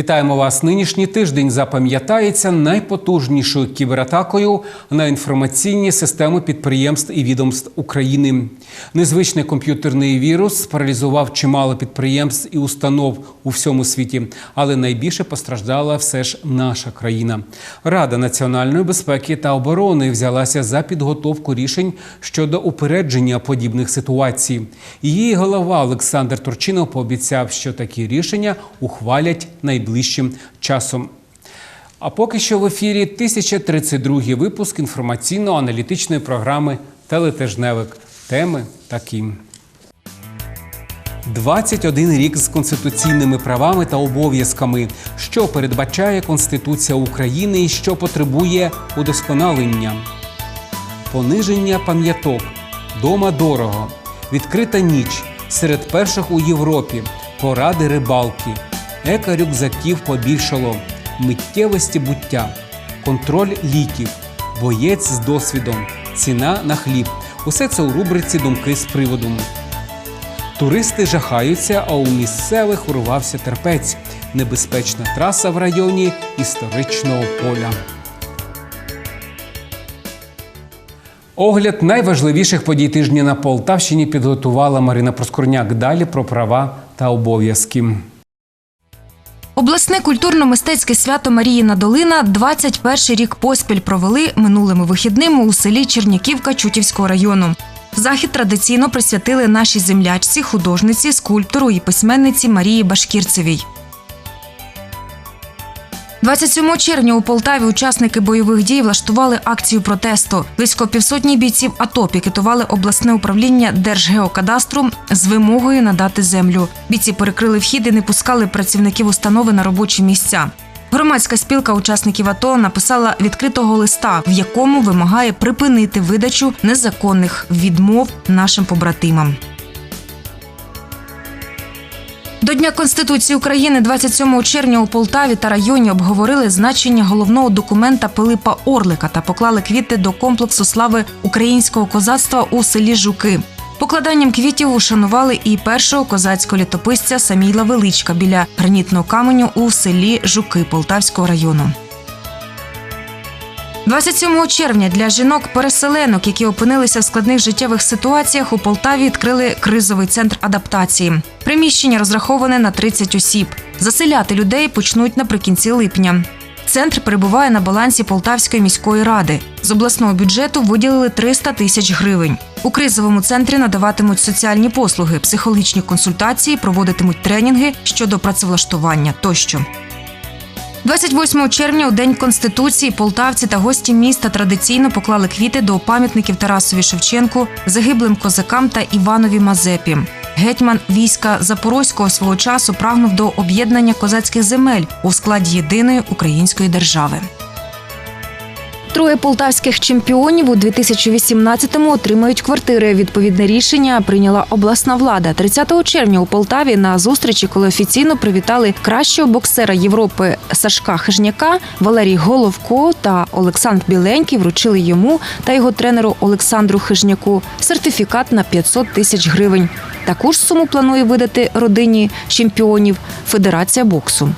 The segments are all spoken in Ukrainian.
Вітаємо вас. Нинішній тиждень запам'ятається найпотужнішою кібератакою на інформаційні системи підприємств і відомств України. Незвичний комп'ютерний вірус паралізував чимало підприємств і установ у всьому світі, але найбільше постраждала все ж наша країна. Рада національної безпеки та оборони взялася за підготовку рішень щодо упередження подібних ситуацій. Її голова Олександр Турчинов пообіцяв, що такі рішення ухвалять найближчим часом. А поки що в ефірі 1032 випуск інформаційно-аналітичної програми Телетижневик. Теми такі. 21 рік з конституційними правами та обов'язками, що передбачає Конституція України і що потребує удосконалення. Пониження пам'яток, дома дорого, відкрита ніч серед перших у Європі, поради рибалки, еко-рюкзаків побільшало, миттєвості буття, контроль ліків, боєць з досвідом, ціна на хліб. Усе це у рубриці Думки з приводом. Туристи жахаються, а у місцевих урвався терпець. Небезпечна траса в районі історичного поля. Огляд найважливіших подій тижня на Полтавщині підготувала Марина Проскурняк. Далі про права та обов'язки. Обласне культурно-мистецьке свято Маріїна Долина 21 рік поспіль провели минулими вихідними у селі Черняківка Чутівського району. Захід традиційно присвятили нашій землячці, художниці, скульптору і письменниці Марії Башкірцевій. 27 червня у Полтаві учасники бойових дій влаштували акцію протесту. Близько півсотні бійців АТО пікетували обласне управління Держгеокадастру з вимогою надати землю. Бійці перекрили вхід і не пускали працівників установи на робочі місця. Громадська спілка учасників АТО написала відкритого листа, в якому вимагає припинити видачу незаконних відмов нашим побратимам. До Дня Конституції України 27 червня у Полтаві та районі обговорили значення головного документа Пилипа Орлика та поклали квіти до комплексу слави українського козацтва у селі Жуки. Покладанням квітів ушанували і першого козацького літописця Саміла Величка біля гранітного каменю у селі Жуки Полтавського району. 27 червня для жінок-переселенок, які опинилися в складних життєвих ситуаціях, у Полтаві відкрили кризовий центр адаптації. Приміщення розраховане на 30 осіб. Заселяти людей почнуть наприкінці липня. Центр перебуває на балансі Полтавської міської ради. З обласного бюджету виділили 300 тисяч гривень. У кризовому центрі надаватимуть соціальні послуги, психологічні консультації, проводитимуть тренінги щодо працевлаштування тощо. 28 червня у День Конституції полтавці та гості міста традиційно поклали квіти до пам'ятників Тарасові Шевченку, загиблим козакам та Іванові Мазепі. Гетьман війська Запорозького свого часу прагнув до об'єднання козацьких земель у складі єдиної української держави. Троє полтавських чемпіонів у 2018-му отримають квартири. Відповідне рішення прийняла обласна влада. 30 червня у Полтаві на зустрічі, коли офіційно привітали кращого боксера Європи Сашка Хижняка, Валерій Головко та Олександр Біленький вручили йому та його тренеру Олександру Хижняку сертифікат на 500 тисяч гривень. Таку ж суму планує видати родині чемпіонів Федерація боксу.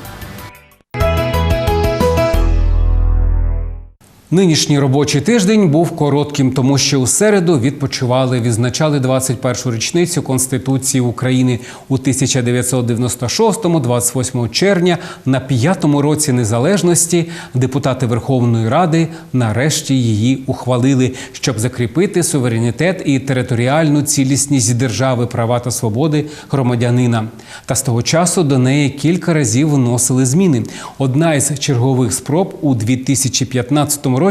Нинішній робочий тиждень був коротким, тому що у середу відпочивали, відзначали 21-шу річницю Конституції України у 1996-му, 28 червня, на п'ятому році незалежності. Депутати Верховної Ради нарешті її ухвалили, щоб закріпити суверенітет і територіальну цілісність держави, права та свободи громадянина. Та з того часу до неї кілька разів вносили зміни. Одна із чергових спроб у 2015 році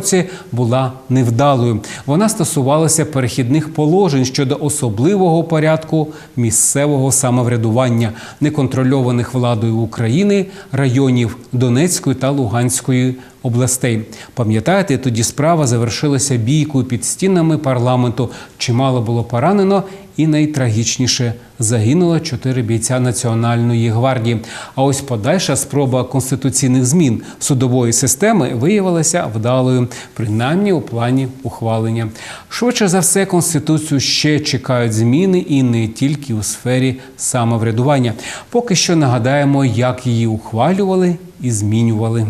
була невдалою. Вона стосувалася перехідних положень щодо особливого порядку місцевого самоврядування, неконтрольованих владою України районів Донецької та Луганської областей. Пам'ятаєте, тоді справа завершилася бійкою під стінами парламенту. Чимало було поранено, і найтрагічніше загинуло чотири бійця Національної гвардії. А ось подальша спроба конституційних змін судової системи виявилася вдалою, принаймні у плані ухвалення. Швидше за все, конституцію ще чекають зміни і не тільки у сфері самоврядування. Поки що нагадаємо, як її ухвалювали і змінювали.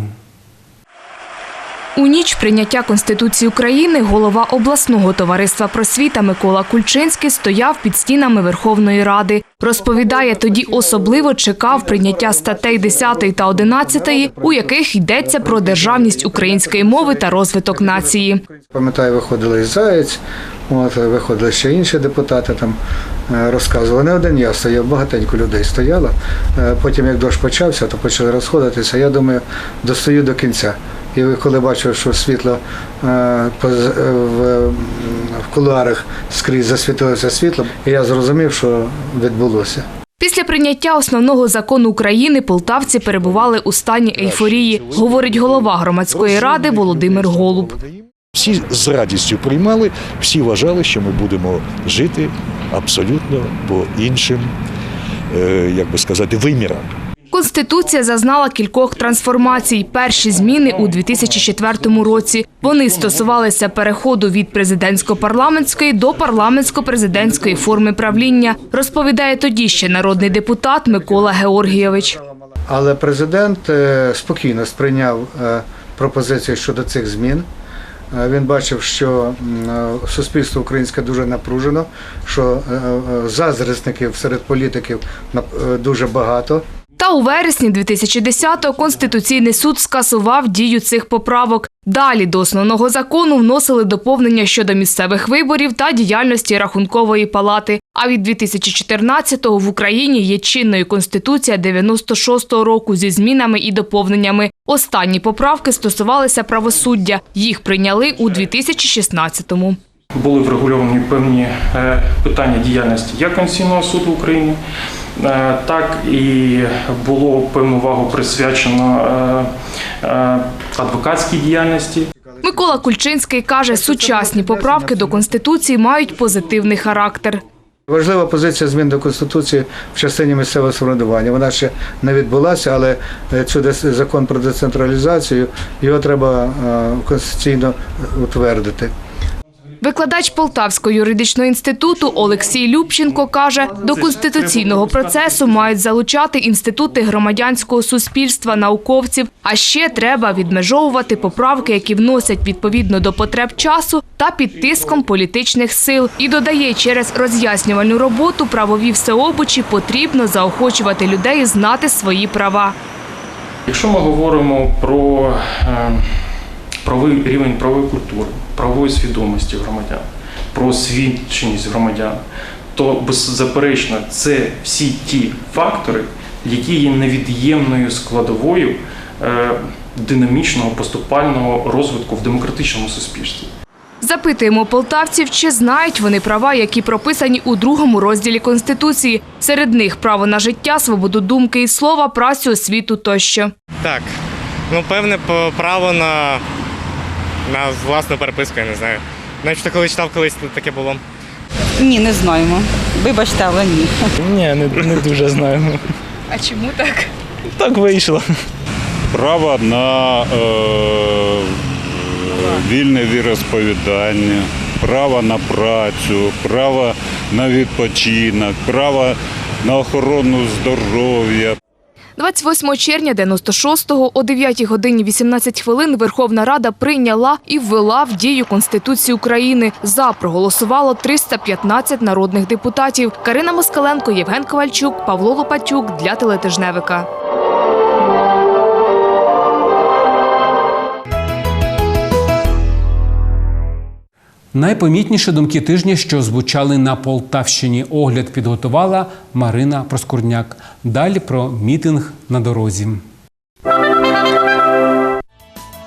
У ніч прийняття Конституції України голова обласного товариства просвіта Микола Кульчинський стояв під стінами Верховної Ради. Розповідає, тоді особливо чекав прийняття статей 10 та 11, у яких йдеться про державність української мови та розвиток нації. Пам'ятаю, виходили і Заєць, от, виходили ще інші депутати там е, розказували. Не один я стояв, багатенько людей стояло. Е, Потім, як дощ почався, то почали розходитися. Я думаю, достаю до кінця. І коли бачив, що світло е, е, в, в кулуарах скрізь засвітилося світло, я зрозумів, що відбулося. Після прийняття основного закону України полтавці перебували у стані ейфорії, говорить голова громадської ради Володимир Голуб. Всі з радістю приймали, всі вважали, що ми будемо жити абсолютно по іншим, е, як би сказати, вимірам. Конституція зазнала кількох трансформацій. Перші зміни у 2004 році. Вони стосувалися переходу від президентсько-парламентської до парламентсько-президентської форми правління, розповідає тоді ще народний депутат Микола Георгійович. Але президент е, спокійно сприйняв е, пропозиції щодо цих змін. Е, Він бачив, що суспільство українське дуже напружено, що е, серед політиків дуже багато. Та у вересні 2010-го Конституційний суд скасував дію цих поправок. Далі до основного закону вносили доповнення щодо місцевих виборів та діяльності Рахункової палати. А від 2014-го в Україні є чинною Конституція 96-го року зі змінами і доповненнями. Останні поправки стосувалися правосуддя. Їх прийняли у 2016-му. були врегульовані певні е, питання діяльності як Конституційного суду України, так і було певну увагу присвячено е, е, адвокатській діяльності. Микола Кульчинський каже, сучасні поправки до Конституції мають позитивний характер. Важлива позиція змін до Конституції в частині місцевого самоврядування. Вона ще не відбулася, але е, цю закон про децентралізацію його треба е, конституційно утвердити. Викладач Полтавського юридичного інституту Олексій Любченко каже, до конституційного процесу мають залучати інститути громадянського суспільства, науковців. А ще треба відмежовувати поправки, які вносять відповідно до потреб часу та під тиском політичних сил. І додає, через роз'яснювальну роботу правові всеобучі потрібно заохочувати людей знати свої права. Якщо ми говоримо про е, правовий рівень правової культури, правової свідомості громадян, про освіченість громадян, то беззаперечно це всі ті фактори, які є невід'ємною складовою е, динамічного поступального розвитку в демократичному суспільстві. Запитуємо полтавців, чи знають вони права, які прописані у другому розділі Конституції. Серед них право на життя, свободу думки і слова, працю, освіту тощо. Так. Ну, певне право на, на власну переписку, я не знаю. Навіть коли читав колись таке було. Ні, не знаємо. Вибачте, але ні. Ні, не, не дуже знаємо. А чому так? Так вийшло. право на е, вільне віросповідання, право на працю, право на відпочинок, право на охорону здоров'я. 28 червня 96-го о 9 годині 18 хвилин Верховна Рада прийняла і ввела в дію Конституцію України. За проголосувало 315 народних депутатів. Карина Москаленко, Євген Ковальчук, Павло Лопатюк для телетижневика. Найпомітніші думки тижня, що звучали на Полтавщині. Огляд підготувала Марина Проскурняк. Далі про мітинг на дорозі.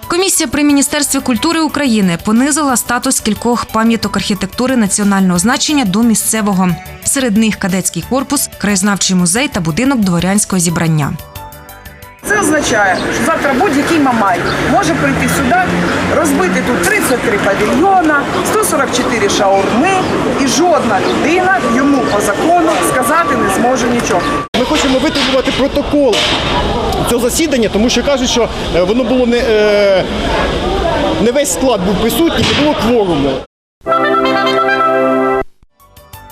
Комісія при міністерстві культури України понизила статус кількох пам'яток архітектури національного значення до місцевого. Серед них кадетський корпус, краєзнавчий музей та будинок дворянського зібрання. Це означає, що завтра будь-який мамай може прийти сюди, розбити тут 33 павільйона, 144 шаурми, і жодна людина йому по закону сказати не зможе нічого. Ми хочемо витребувати протокол цього засідання, тому що кажуть, що е, воно було не, е, не весь склад був присутній, не було кворуму.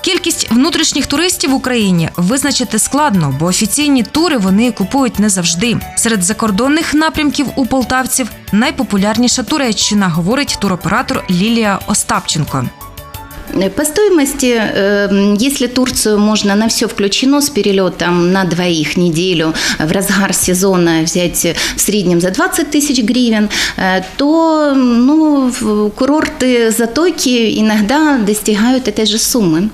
Кількість внутрішніх туристів в Україні визначити складно, бо офіційні тури вони купують не завжди. Серед закордонних напрямків у полтавців найпопулярніша Туреччина, говорить туроператор Лілія Остапченко. По стоимости, э, если Турцию можно на все включено с перелетом на двоих неделю в разгар сезона взять в среднем за 20 тысяч гривен, э, то ну, в- курорты затоки иногда достигают этой же суммы.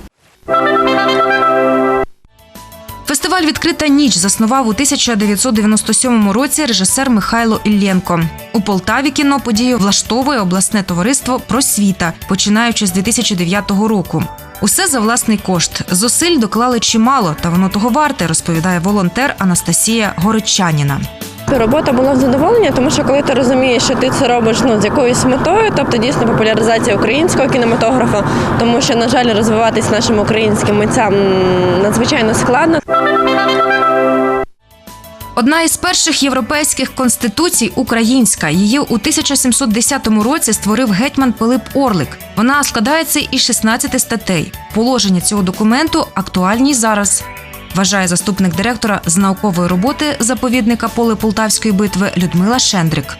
Фестиваль Відкрита ніч заснував у 1997 році режисер Михайло Іллєнко. У Полтаві кіноподію влаштовує обласне товариство Просвіта, починаючи з 2009 року. Усе за власний кошт. Зусиль доклали чимало, та воно того варте, розповідає волонтер Анастасія Городчаніна. Робота була задоволення, тому що коли ти розумієш, що ти це робиш ну, з якоюсь метою, тобто дійсно популяризація українського кінематографа, тому що, на жаль, розвиватись нашим українським митцям надзвичайно складно. Одна із перших європейських конституцій українська. Її у 1710 році створив гетьман Пилип Орлик. Вона складається із 16 статей. Положення цього документу актуальні зараз. Вважає заступник директора з наукової роботи заповідника поле Полтавської битви Людмила Шендрик.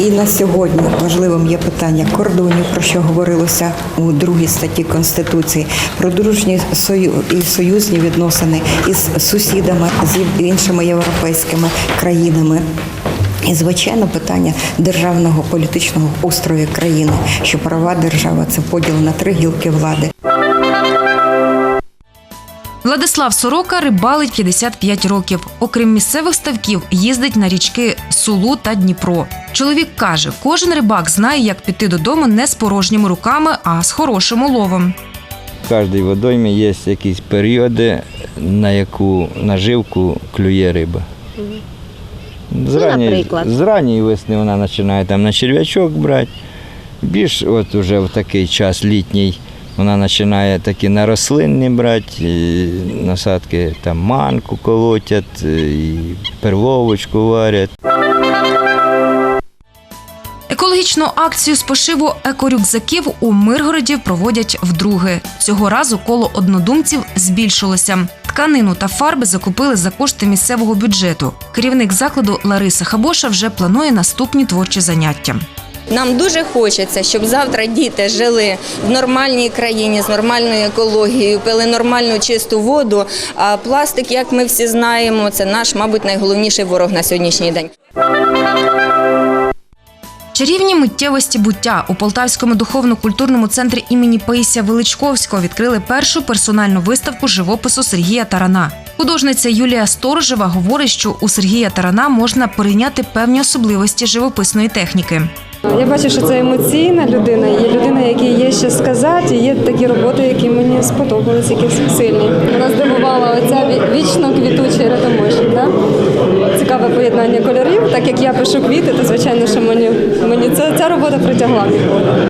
І на сьогодні важливим є питання кордонів, про що говорилося у другій статті Конституції, про дружні і союзні відносини із сусідами, з іншими європейськими країнами. І звичайно питання державного політичного устрою країни, що права держави це поділ на три гілки влади. Владислав Сорока рибалить 55 років. Окрім місцевих ставків, їздить на річки Сулу та Дніпро. Чоловік каже, кожен рибак знає, як піти додому не з порожніми руками, а з хорошим уловом. В кожній водоймі є якісь періоди, на яку наживку клює риба. З ранньої, з ранньої весни вона починає там на черв'ячок брати. Більш от уже в такий час літній вона починає такі на рослинні брати, насадки там манку колотять, і перловочку варять. Екологічну акцію з пошиву екорюкзаків у Миргороді проводять вдруге. Цього разу коло однодумців збільшилося. Тканину та фарби закупили за кошти місцевого бюджету. Керівник закладу Лариса Хабоша вже планує наступні творчі заняття. Нам дуже хочеться, щоб завтра діти жили в нормальній країні з нормальною екологією, пили нормальну чисту воду. А пластик, як ми всі знаємо, це наш, мабуть, найголовніший ворог на сьогоднішній день. Чарівні миттєвості буття у Полтавському духовно-культурному центрі імені Паїся Величковського відкрили першу персональну виставку живопису Сергія Тарана. Художниця Юлія Сторожева говорить, що у Сергія Тарана можна перейняти певні особливості живописної техніки. Я бачу, що це емоційна людина, є людина, якій є що сказати, є такі роботи, які мені сподобались, які сильні. Вона здивувала оця вічно квітучий ратомошик. Да? Цікаве поєднання кольорів. Так як я пишу квіти, то звичайно, що мені, мені ця, ця робота притягла погляд.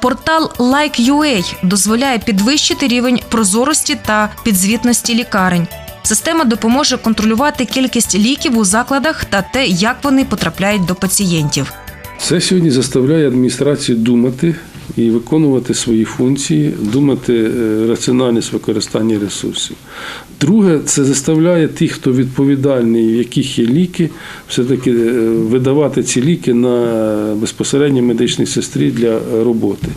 Портал Like.ua дозволяє підвищити рівень прозорості та підзвітності лікарень. Система допоможе контролювати кількість ліків у закладах та те, як вони потрапляють до пацієнтів. Це сьогодні заставляє адміністрацію думати і виконувати свої функції, думати е, раціональність використання ресурсів. Друге, це заставляє тих, хто відповідальний, в яких є ліки, все-таки е, видавати ці ліки на безпосередньо медичній сестрі для роботи.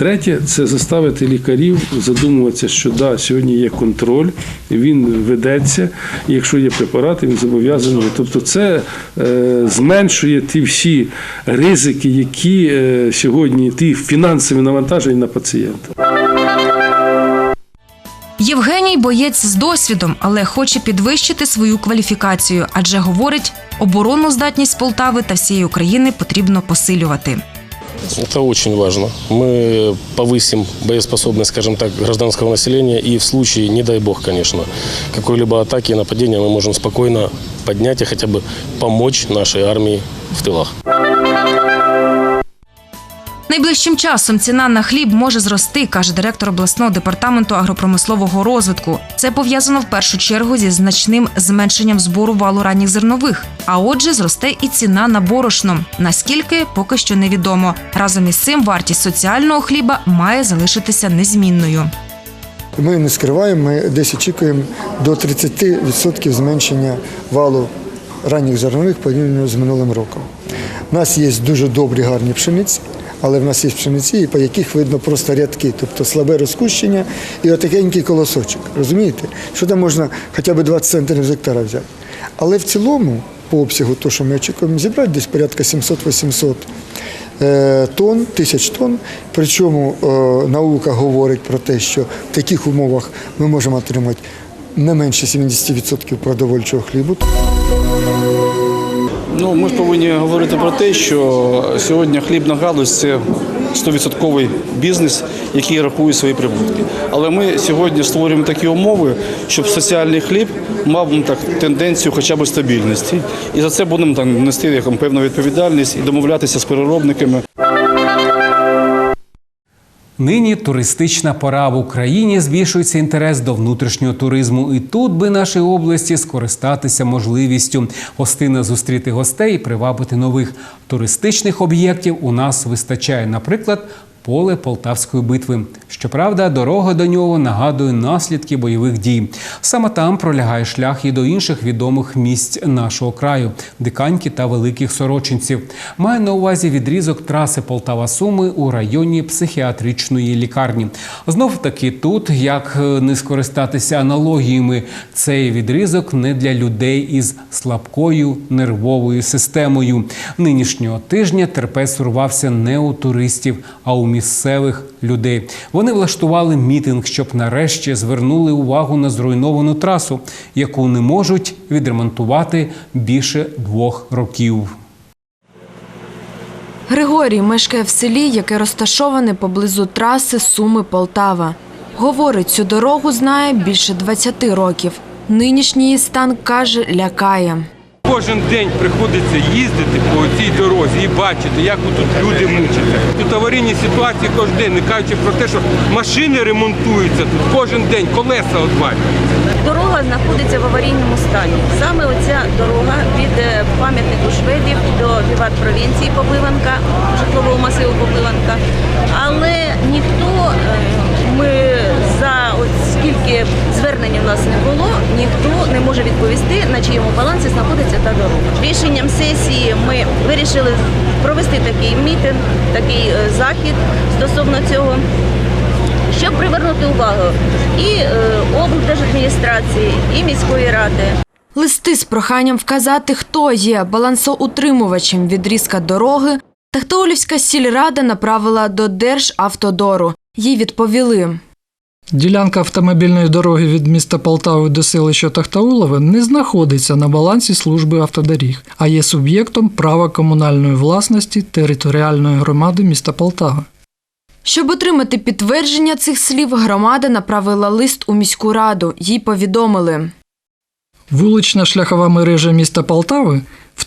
Третє це заставити лікарів задумуватися, що да, сьогодні є контроль, він ведеться, і якщо є препарати, він зобов'язаний. Тобто це е, зменшує ті всі ризики, які е, сьогодні ті фінансові навантаження на пацієнта. Євгеній боєць з досвідом, але хоче підвищити свою кваліфікацію, адже говорить, оборонну здатність Полтави та всієї України потрібно посилювати. Это очень важно. Мы повысим боеспособность, скажем так, гражданского населения и в случае, не дай бог, конечно, какой-либо атаки и нападения мы можем спокойно поднять и хотя бы помочь нашей армии в тылах. Найближчим часом ціна на хліб може зрости, каже директор обласного департаменту агропромислового розвитку. Це пов'язано в першу чергу зі значним зменшенням збору валу ранніх зернових. А отже, зросте і ціна на борошно. Наскільки поки що невідомо. Разом із цим вартість соціального хліба має залишитися незмінною. Ми не скриваємо, ми десь очікуємо до 30% зменшення валу ранніх зернових порівняно з минулим роком. У нас є дуже добрі гарні пшениці, але в нас є пшениці, по яких видно просто рядки, тобто слабе розкущення і отакенький колосочок. Розумієте? Що там можна хоча б 20 центнерів з гектара взяти. Але в цілому, по обсягу, то, що ми очікуємо зібрати, десь порядка 700-800 е, тонн, тисяч тонн. Причому е, наука говорить про те, що в таких умовах ми можемо отримати не менше 70% продовольчого хлібу. Ну, ми повинні говорити про те, що сьогодні хлібна галузь це 100% бізнес, який рахує свої прибутки. Але ми сьогодні створюємо такі умови, щоб соціальний хліб мав ну, так тенденцію хоча б стабільності. І за це будемо там нести певну відповідальність і домовлятися з переробниками. Нині туристична пора в Україні збільшується інтерес до внутрішнього туризму. І тут би нашій області скористатися можливістю гостинно зустріти гостей і привабити нових туристичних об'єктів. У нас вистачає, наприклад. Поле Полтавської битви. Щоправда, дорога до нього нагадує наслідки бойових дій. Саме там пролягає шлях і до інших відомих місць нашого краю Диканьки та Великих Сорочинців. Маю на увазі відрізок траси Полтава-Суми у районі психіатричної лікарні. Знов таки тут, як е, не скористатися аналогіями, цей відрізок не для людей із слабкою нервовою системою. Нинішнього тижня терпець урвався не у туристів, а у місцевих людей. Вони влаштували мітинг, щоб нарешті звернули увагу на зруйновану трасу, яку не можуть відремонтувати більше двох років. Григорій мешкає в селі, яке розташоване поблизу траси Суми-Полтава. Говорить, цю дорогу знає більше 20 років. Нинішній її стан каже, лякає. Кожен день приходиться їздити по цій дорозі і бачити, як тут люди мучаться. Тут аварійні ситуації кожен день, не кажучи про те, що машини ремонтуються тут кожен день, колеса одвалюються. Дорога знаходиться в аварійному стані. Саме оця дорога від е, пам'ятнику шведів до Віват провінції Попливанка, житлового масиву Попливанка. Але Рішенням сесії ми вирішили провести такий мітинг, такий е, захід стосовно цього щоб привернути увагу і е, облдержадміністрації, і міської ради. Листи з проханням вказати, хто є балансоутримувачем відрізка дороги, Тахтаулівська сільрада направила до Державтодору. Їй відповіли. Ділянка автомобільної дороги від міста Полтави до селища Тахтаулове не знаходиться на балансі служби автодоріг, а є суб'єктом права комунальної власності територіальної громади міста Полтава. Щоб отримати підтвердження цих слів, громада направила лист у міську раду. Їй повідомили. Вулична шляхова мережа міста Полтави,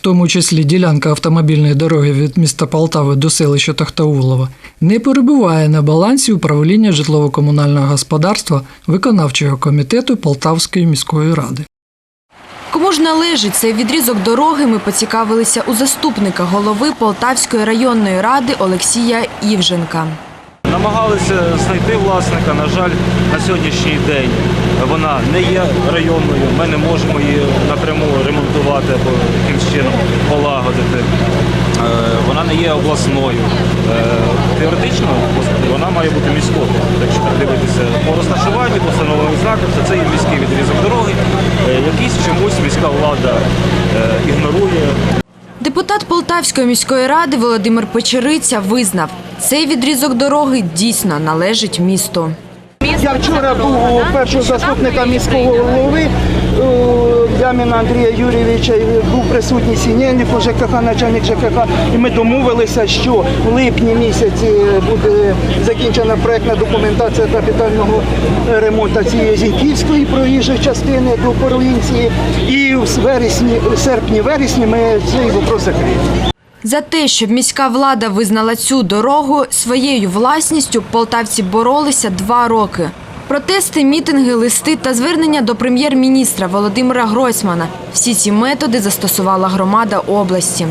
тому числі ділянка автомобільної дороги від міста Полтави до селища Тахтаулова, не перебуває на балансі управління житлово-комунального господарства виконавчого комітету Полтавської міської ради. Кому ж належить цей відрізок дороги, ми поцікавилися у заступника голови Полтавської районної ради Олексія Івженка. Намагалися знайти власника. На жаль, на сьогоднішній день вона не є районною. Ми не можемо її напряму ремонтувати або якимось чином полагодити. Е, Вона не є обласною. Е, Теоретично вона має бути міською. Якщо дивитися по розташуванню, по встановлених знаках, то це є міський відрізок дороги. Е, Якийсь чомусь міська влада ігнорує. Депутат Полтавської міської ради Володимир Печериця визнав, цей відрізок дороги дійсно належить місту. Я вчора був першого заступника міського голови Яміна Андрія Юрійовича, був присутній Сінєльник, ЖКХ, начальник ЖКХ, і ми домовилися, що в липні місяці буде закінчена проєктна документація капітального ремонту цієї Зіньківської проїжджої частини до провінції. І в вересні, в серпні-вересні ми цей вопрос закриємо. За те, щоб міська влада визнала цю дорогу своєю власністю, полтавці боролися два роки. Протести, мітинги, листи та звернення до прем'єр-міністра Володимира Гройсмана. Всі ці методи застосувала громада області.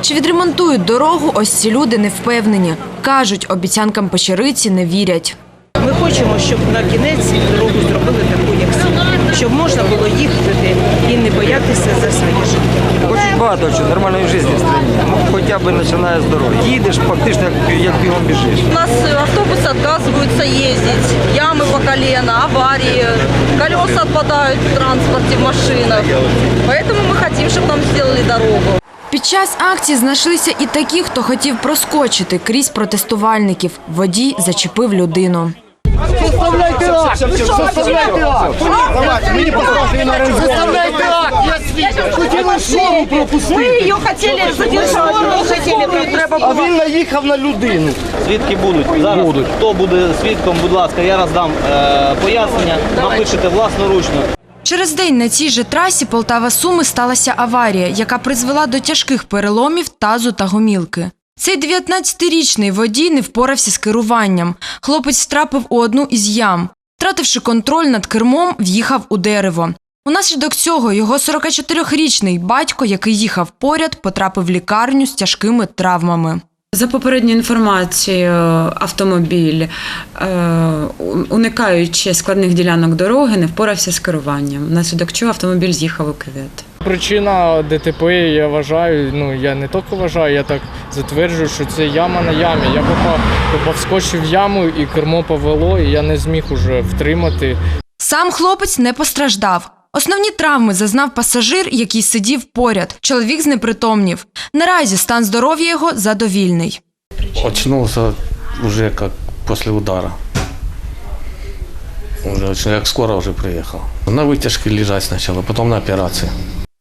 Чи відремонтують дорогу, ось ці люди не впевнені. Кажуть, обіцянкам печериці не вірять. Ми хочемо, щоб на кінець дорогу зробили таку, щоб можна було їхати і не боятися за своє життя. Очень багато чого нормальної життя в країні. Ну, хоча б починає з дороги. Їдеш фактично, як, як бігом біжиш. У нас автобусы отказываются ездить, ямы по колено, аварии, колеса отпадают в транспорте, в машинах. Поэтому мы хотим, чтобы нам сделали дорогу. Під час акції знайшлися і такі, хто хотів проскочити крізь протестувальників. Водій зачепив людину. Составляйте акт! Составляйте акт! Давайте, мені поставте на ринку. Составляйте акт! Я свідок. Хотіли школу пропустити. Ми її хотіли задержати, ми хотіли, треба А він наїхав на людину. Свідки будуть. Зараз хто буде свідком, будь ласка, я роздам е, пояснення, напишете власноручно. Через день на цій же трасі Полтава-Суми сталася аварія, яка призвела до тяжких переломів тазу та гомілки. Цей 19-річний водій не впорався з керуванням. Хлопець втрапив у одну із ям. Втративши контроль над кермом, в'їхав у дерево. Унаслідок цього його 44-річний батько, який їхав поряд, потрапив в лікарню з тяжкими травмами. За попередньою інформацією, автомобіль, е, уникаючи складних ділянок дороги, не впорався з керуванням, внаслідок чого автомобіль з'їхав у кювет. Причина ДТП, я вважаю, ну я не тільки вважаю, я так затверджую, що це яма на ямі. Я попав, попав скочив в яму і кермо повело, і я не зміг уже втримати. Сам хлопець не постраждав. Основні травми зазнав пасажир, який сидів поряд. Чоловік знепритомнів. Наразі стан здоров'я його задовільний. Очнулся уже как после удара. Уже как скоро уже приехал. На вытяжке лежать сначала, потом на операции.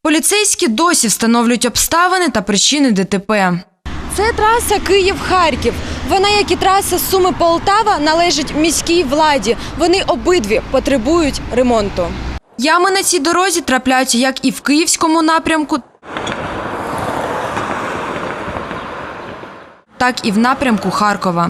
Поліцейські досі встановлюють обставини та причини ДТП. Це траса Київ-Харків. Вона, як і траса Суми-Полтава, належить міській владі. Вони обидві потребують ремонту. Ями на цій дорозі трапляються як і в київському напрямку, так і в напрямку Харкова.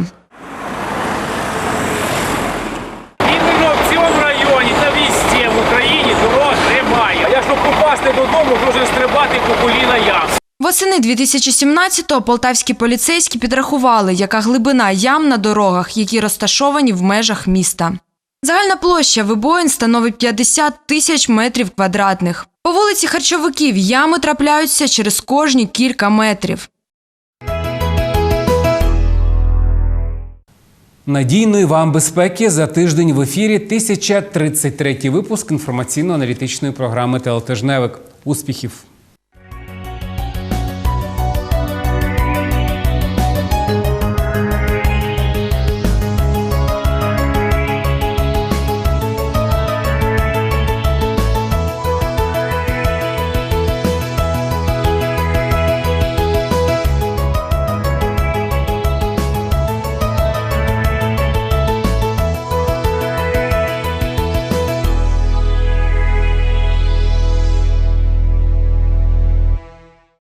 Іменно в цьому районі та везде в Україні дорог немає. А я щоб попасти додому, должен стрибати по коліна ям. Восени 2017-го полтавські поліцейські підрахували, яка глибина ям на дорогах, які розташовані в межах міста. Загальна площа вибоїн становить 50 тисяч метрів квадратних. По вулиці Харчовиків ями трапляються через кожні кілька метрів. Надійної вам безпеки за тиждень в ефірі 1033 випуск інформаційно-аналітичної програми Телетижневик. Успіхів!